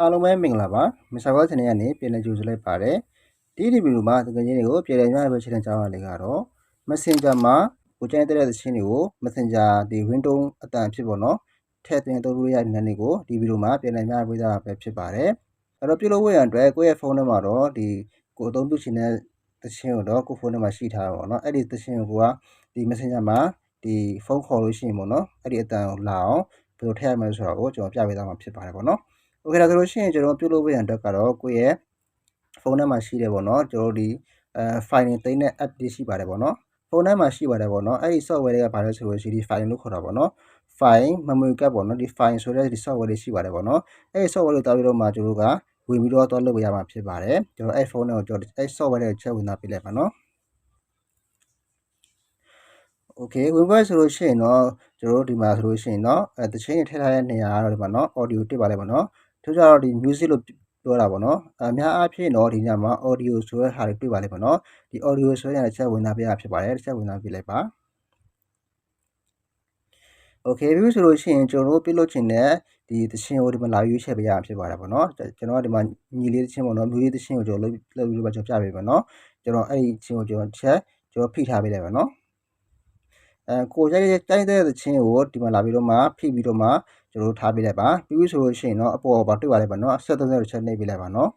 အားလုံးပဲမင်္ဂလာပါမစ္စတာဘောချန်နယ်ကနေပြန်လည်ကြိုဆိုလိုက်ပါတယ်ဒီဒီဗီဒီယိုမှာတကယ်ချင်းတွေကိုပြန်လည်များပဲချင်တဲ့ကြောင်းရလေးကတော့ Messenger မှာကိုကျန်တဲ့တဲ့ချင်းတွေကို Messenger ဒီ ringtone အတန်ဖြစ်ပေါ့နော်ထည့်သွင်းသုံးလို့ရတဲ့နေကိုဒီဗီဒီယိုမှာပြန်လည်များပေးတာပဲဖြစ်ပါတယ်အဲ့တော့ပြုလုပ်ဝေးရန်အတွက်ကိုယ့်ရဲ့ဖုန်းထဲမှာတော့ဒီကိုအသုံးပြုချင်တဲ့သချင်းကိုတော့ကိုယ်ဖုန်းထဲမှာရှိထားတာပေါ့နော်အဲ့ဒီသချင်းကိုကဒီ Messenger မှာဒီဖုန်းခေါ်လို့ရှိရင်ပေါ့နော်အဲ့ဒီအတန်ကိုလာအောင်ဘယ်လိုထည့်ရမလဲဆိုတော့ကိုကျွန်တော်ပြပေးသွားမှာဖြစ်ပါတယ်ပေါ့နော် โอเคဒါဆိုလို့ရှိရင်ကျွန်တော်ပြုလုပ်ပေးရန်အတွက်ကတော့ကိုယ့်ရဲ့ဖုန်းထဲမှာရှိတယ်ပေါ့နော်ကျွန်တော်ဒီအဲ file တွေသိမ်းတဲ့ app တွေရှိပါတယ်ပေါ့နော်ဖုန်းထဲမှာရှိပါတယ်ပေါ့နော်အဲ့ဒီ software တွေကဘာလဲဆိုလို့ရှိရင်ဒီ file လို့ခေါ်တာပေါ့နော် file memory card ပေါ့နော်ဒီ file ဆိုတဲ့ဒီ software တွေရှိပါတယ်ပေါ့နော်အဲ့ဒီ software တွေတောက်ပြီးတော့မှကျွန်တော်ကဝင်ပြီးတော့တော့လုပ်ရမှာဖြစ်ပါတယ်ကျွန်တော်အဲ့ဖုန်းနဲ့ကိုကျွန်တော်အဲ့ software တွေကိုချက်ဝင်သားပေးလိုက်ပါနော်โอเคဝင်ပွဲဆိုလို့ရှိရင်တော့ကျွန်တော်တို့ဒီမှာဆိုလို့ရှိရင်တော့အဲတချင်းထည့်ထားတဲ့နေရာကတော့ဒီမှာเนาะ audio တစ်ပါလဲပါเนาะ ကျိုးကြတော့ဒီ music လို့ပြောတာပေါ့နော်အများအားဖြင့်တော့ဒီညမှာ audio ဆိုတဲ့ဟာတွေတွေ့ပါလိမ့်မယ်နော်ဒီ audio ဆိုတဲ့ဟာတစ်ချက်ဝင်သားပေးရဖြစ်ပါတယ်တစ်ချက်ဝင်သားပေးလိုက်ပါ okay ပြီဆိုလို့ရှိရင်ကျွန်တော်တို့ပြလို့ချင်တဲ့ဒီသရှင်ကိုဒီမှာလာရွေးချယ်ပေးရဖြစ်ပါတယ်ပေါ့နော်ကျွန်တော်ကဒီမှာညီလေးသရှင်ပေါ့နော်မျိုးလေးသရှင်ကိုကျွန်တော်လုပ်လုပ်ပြီးတော့ကျွန်တော်ပြပေးပါနော်ကျွန်တော်အဲ့ဒီသရှင်ကိုကျွန်တော်ချက်ကျွန်တော်ဖိထားပေးလိုက်ပါနော် အဲကိုကြိုက်တဲ့ကြိုက်တဲ့သချင်းကိုဒီမှာလာပြီးတော့မှဖိပြီးတော့မှကျွန်တော်ထားပေးလိုက်ပါပြီးပြီဆိုလို့ရှိရင်တော့အပေါ်ပါတွေ့ပါလိုက်ပါနော်ဆက်သက်သက်ချက်နှိပ်ပေးလိုက်ပါနော်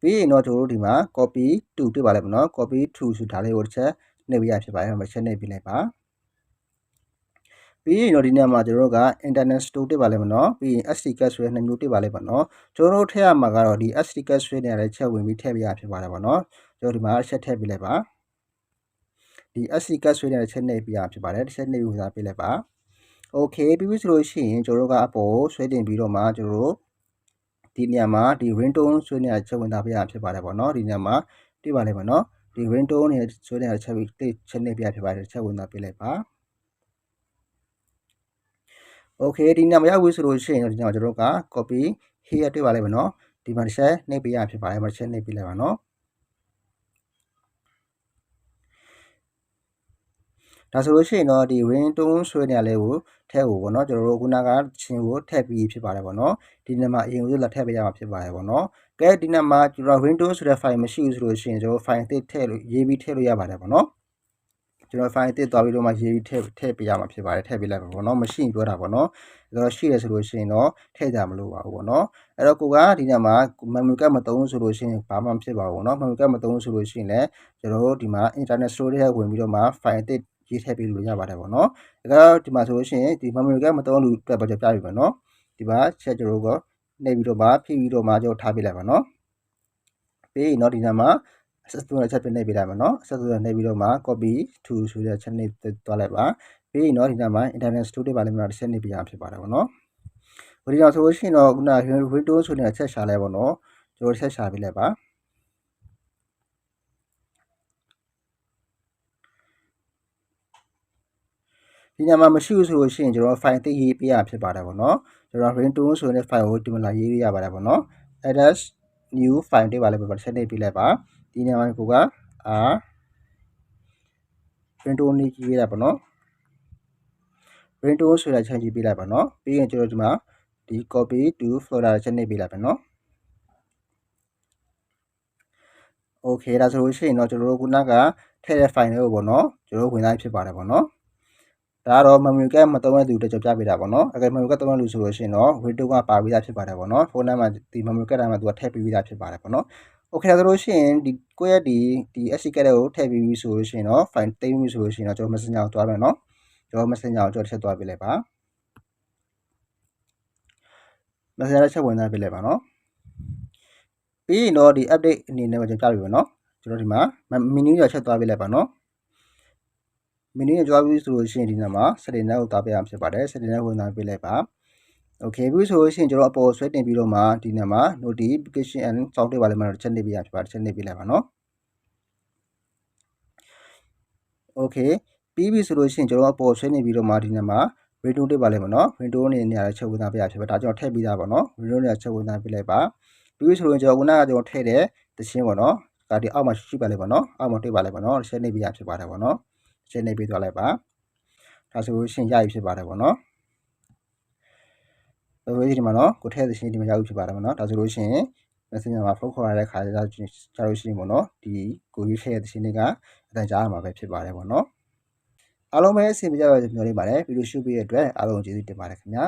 ပြီးရင်တော့ကျွန်တော်တို့ဒီမှာ copy to တွေ့ပါလိုက်ပါနော် copy to ဆိုတာလေးကိုတစ်ချက်နှိပ်ပေးရဖြစ်ပါတယ်အဲ့မှာချက်နှိပ်ပေးလိုက်ပါပြီးရင်တော့ဒီနေ့မှာကျွန်တော်တို့က internet store တွေ့ပါလိမ့်မယ်နော်ပြီးရင် SD card ဆိုတဲ့နှစ်မျိုးတွေ့ပါလိမ့်မယ်နော်ကျွန်တော်တို့ထည့်ရမှာကတော့ဒီ SD card ဆွဲနေရတဲ့ချက်ဝင်ပြီးထည့်ပေးရဖြစ်ပါတယ်ပေါ့နော်ကျွန်တော်ဒီမှာချက်ထည့်ပေးလိုက်ပါ ဒီ SD card ဆွဲနေတဲ့ချက်နှိပ်ပေးရဖြစ်ပါတယ်တစ်ချက်နှိပ်ပြီးစားပေးလိုက်ပါโอเคပြီးပြီဆိုလို့ရှိရင်ကျွန်တော်တို့ကအပေါ်ဆွဲတင်ပြီးတော့မှကျွန်တော်တို့ဒီနေရာမှာဒီ ringtone ဆွဲနေတဲ့ချက်ဝင်သားပေးရဖြစ်ပါတယ်ပေါ့နော်ဒီနေရာမှာတွေ့ပါလိမ့်မယ်နော်ဒီ ringtone နဲ့ဆွဲနေတဲ့ချက်ပြီးချက်နှိပ်ပေးရဖြစ်ပါတယ်ချက်ဝင်သားပေးလိုက်ပါโอเคဒီနေရာမှာရောက်ပြီဆိုလို့ရှိရင်ဒီနေရာမှာကျွန်တော်တို့က copy here တွေ့ပါလိမ့်မယ်နော်ဒီမှာတစ်ချက်နှိပ်ပေးရဖြစ်ပါတယ်မှာတစ်ချက်နှိပ်ပေးလိုက်ပါနော် ဒါဆိုလို့ရှိရင်တော့ဒီ ringtone ဆွဲနေရလဲကိုထဲကိုပေါ့နော်ကျွန်တော်တို့ခုနကချင်းကိုထည့်ပြီးဖြစ်ပါတယ်ပေါ့နော်ဒီနေ့မှာအရင်ကလက်ထည့်ပေးရမှာဖြစ်ပါတယ်ပေါ့နော်ကဲဒီနေ့မှာကျွန်တော် ringtone ဆိုတဲ့ file မရှိဘူးဆိုလို့ရှိရင်ကျွန်တော် file အသစ်ထည့်လို့ရေးပြီးထည့်လို့ရပါတယ်ပေါ့နော်ကျွန်တော် file အသစ်သွားပြီးတော့မှရေးပြီးထည့်ထည့်ပေးရမှာဖြစ်ပါတယ်ထည့်ပေးလိုက်ပါပေါ့နော်မရှိရင်ပြောတာပေါ့နော်ဒါတော့ရှိရဆိုလို့ရှိရင်တော့ထည့်ကြမလို့ပါဘူးပေါ့နော်အဲ့တော့ကိုကဒီညမှာ memory card မသုံးဆိုလို့ရှိရင်ဘာမှမဖြစ်ပါဘူးเนาะ memory card မသုံးဆိုလို့ရှိရင်လည်းကျွန်တော်တို့ဒီမှာ internet store ထဲဝင်ပြီးတော့မှ file အသစ် ရေးထည့်ပေးလို့ရပါတယ်ပေါ့နော်ဒါကတော့ဒီမှာဆိုလို့ရှိရင်ဒီ memory card မသုံးလို့အတွက်ပဲပြပြပြီပေါ့နော်ဒီမှာချက်ကျွန်တော်တို့ကနေပြီးတော့မှဖြည့်ပြီးတော့မှကျွန်တော်ထားပေးလိုက်ပါနော်ပြီးရင်တော့ဒီညမှာဆက်သွယ်ချက်ပြနေပေးလိုက်ပါနော်ဆက်သွယ်နေပြီးတော့မှ copy to ဆိုတဲ့ချက်နေသွားလိုက်ပါပြီးရင်တော့ဒီညမှာ internet store တွေပါလိမ့်မယ်တစ်ချက်နေပြရဖြစ်ပါတယ်ပေါ့နော်ဒီကြောင့်ဆိုလို့ရှိရင်တော့ခုန Windows ဆိုတဲ့ချက်ရှာလဲပေါ့နော်ကျွန်တော်ချက်ရှာပေးလိုက်ပါ ဒီညမှာမရှိဘူးဆိုလို့ရှိရင်ကျွန်တော် file သိရေးပေးရဖြစ်ပါတယ်ပေါ့နော်ကျွန်တော် ringtone ဆိုတဲ့ file ကိုဒီမှာလာရေးရပါတယ်ပေါ့နော် address new file တွေပါလဲပဲဆက်နေပေးလိုက်ပါဒီညမှာကိုကအာ ringtone နေကြည့်ရပါပေါ့နော် ringtone ဆိုတဲ့ချက်ကြည့်ပေးလိုက်ပါနော်ပြီးရင်ကျွန်တော်ဒီမှာဒီ copy to folder ချက်နေပေးလိုက်ပါနော်โอเคဒါဆိုလို့ရှိရင်တော့ကျွန်တော်တို့ခုနကထည့်တဲ့ file တွေကိုပေါ့နော်ကျွန်တော်ဝင်သားဖြစ်ပါတယ်ပေါ့နော် ဒါကတော့ memory card မသုံးတဲ့သူတွေကြော်ပြပေးတာပေါ့နော်အကယ် memory card သုံးတဲ့လူဆိုလို့ရှိရင်တော့ window ကပါပြီးသားဖြစ်ပါတယ်ပေါ့နော်ဖုန်းထဲမှာဒီ memory card တိုင်းမှာသူကထည့်ပေးပြီးသားဖြစ်ပါတယ်ပေါ့နော်โอเคဒါဆိုလို့ရှိရင်ဒီကိုယ့်ရဲ့ဒီဒီ SD card ကိုထည့်ပြီးပြီဆိုလို့ရှိရင်တော့ file သိမ်းပြီဆိုလို့ရှိရင်တော့ကျွန်တော် messenger ကိုတွားမယ်နော်ကျွန်တော် messenger ကိုကျွန်တော်ထည့်သွားပေးလိုက်ပါ messenger ချက်ဝင်သားပေးလိုက်ပါနော်ပြီးရင်တော့ဒီ update အနေနဲ့ကျွန်တော်ပြပြပါနော်ကျွန်တော်ဒီမှာ menu ရချက်သွားပေးလိုက်ပါနော် မင်းရဲ့ကြွားပြီးဆိုလို့ရှိရင်ဒီနေ့မှာ setting ကိုတားပေးရမှာဖြစ်ပါတယ် setting ကိုဝင်သားပေးလိုက်ပါ okay ပြီးဆိုလို့ရှိရင်ကျွန်တော်အပေါ်ဆွဲတင်ပြီးတော့မှဒီနေ့မှာ notification and sound တွေပါလိမ့်မယ်တော့ချက်နေပေးရဖြစ်ပါတယ်ချက်နေပေးလိုက်ပါနော် okay ပြီးပြီဆိုလို့ရှိရင်ကျွန်တော်အပေါ်ဆွဲနေပြီးတော့မှဒီနေ့မှာ window တွေပါလိမ့်မယ်နော် window အနေနဲ့လည်းချက်ဝင်သားပေးရဖြစ်ပါတယ်ဒါကျွန်တော်ထည့်ပြီးသားပါနော် window နဲ့ချက်ဝင်သားပေးလိုက်ပါပြီးပြီဆိုရင်ကျွန်တော်ခုနကကျွန်တော်ထည့်တဲ့သရှင်းပေါ့နော်ဒါဒီအောက်မှာရှိပါလိမ့်မယ်နော်အောက်မှာတွေ့ပါလိမ့်မယ်နော်ချက်နေပေးရဖြစ်ပါတယ်ပေါ့နော် ရှင်းနေပေးသွားလိုက်ပါဒါဆိုလို့ရှင်းရပြီဖြစ်ပါတယ်ပေါ့နော်โဆိုလို့ရှိရင်ဒီမှာနော်ကိုထည့်သရှင်ဒီမှာရောက်ဖြစ်ပါတယ်ဗောနော်ဒါဆိုလို့ရှိရင် messenger မှာဖုန်းခေါ်ရတဲ့ခါကျတော့ကြာလို့ရှိရင်ဗောနော်ဒီကိုရွေးခဲ့တဲ့သရှင်တွေကအတန်ကြားရမှာပဲဖြစ်ပါတယ်ဗောနော်အားလုံးပဲအဆင်ပြေကြပါစေမျှော်လင့်ပါတယ်ဗီဒီယိုရှုပေးတဲ့အတွက်အားလုံးကျေးဇူးတင်ပါတယ်ခင်ဗျာ